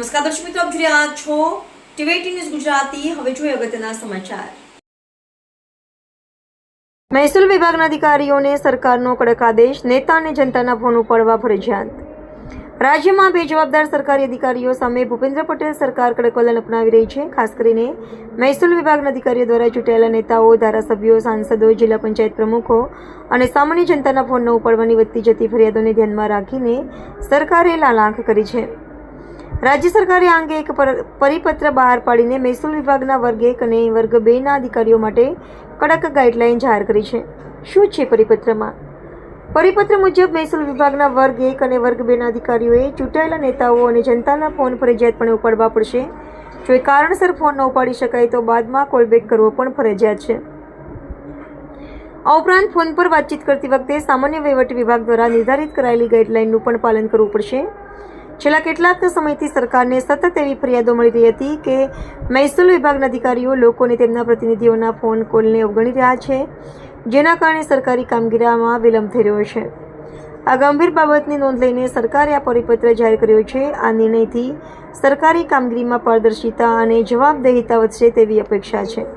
નમસ્કાર, દર્શક મિત્રો, આપ જોઈ રહ્યા છો ટીવીટી ન્યૂઝ ગુજરાતી. હવે જોઈએ અગત્યના સમાચાર. મહેસૂલ વિભાગના અધિકારીઓને સરકારનો કડક આદેશ, નેતા અને જનતાના ફોન ઉપાડવા ફરજિયાત. રાજ્યમાં બેજવાબદાર સરકારી અધિકારીઓ સામે ભૂપેન્દ્ર પટેલ સરકાર કડક વલણ અપનાવી રહી છે. ખાસ કરીને મહેસૂલ વિભાગના અધિકારીઓ દ્વારા ચૂંટાયેલા નેતાઓ, ધારાસભ્યો, સાંસદો, જિલ્લા પંચાયત પ્રમુખો અને સામાન્ય જનતાના ફોન ન ઉપાડવાની વધતી જતી ફરિયાદોને ધ્યાનમાં રાખીને સરકારે લાલાંક કરી છે. રાજ્ય સરકારે આ અંગે એક પર- પરિપત્ર બહાર પાડીને મહેસૂલ વિભાગના વર્ગ એક અને વર્ગ બેના અધિકારીઓ માટે કડક ગાઈડલાઈન જાહેર કરી છે. શું છે પરિપત્રમાં? પરિપત્ર મુજબ મહેસૂલ વિભાગના વર્ગ એક અને વર્ગ બેના અધિકારીઓએ ચૂંટાયેલા નેતાઓ અને જનતાના ફોન ફરજિયાતપણે ઉપાડવા પડશે. જો એ કારણસર ફોન ન ઉપાડી શકાય તો બાદમાં કોલબેક કરવો પણ ફરજિયાત છે. આ ઉપરાંત ફોન પર વાતચીત કરતી વખતે સામાન્ય વહીવટી વિભાગ દ્વારા નિર્ધારિત કરાયેલી ગાઈડલાઈનનું પણ પાલન કરવું પડશે. છેલ્લા કેટલાક સમયથી સરકારને સતત એવી ફરિયાદો મળી રહી હતી કે મહેસૂલ વિભાગના અધિકારીઓ લોકોને તેમના પ્રતિનિધિઓના ફોન કોલને અવગણી રહ્યા છે, જેના કારણે સરકારી કામગીરીમાં વિલંબ થઈ રહ્યો છે. આ ગંભીર બાબતની નોંધ લઈને સરકારે આ પરિપત્ર જાહેર કર્યો છે. આ નિર્ણયથી સરકારી કામગીરીમાં પારદર્શિતા અને જવાબદેહિતા વધશે તેવી અપેક્ષા છે.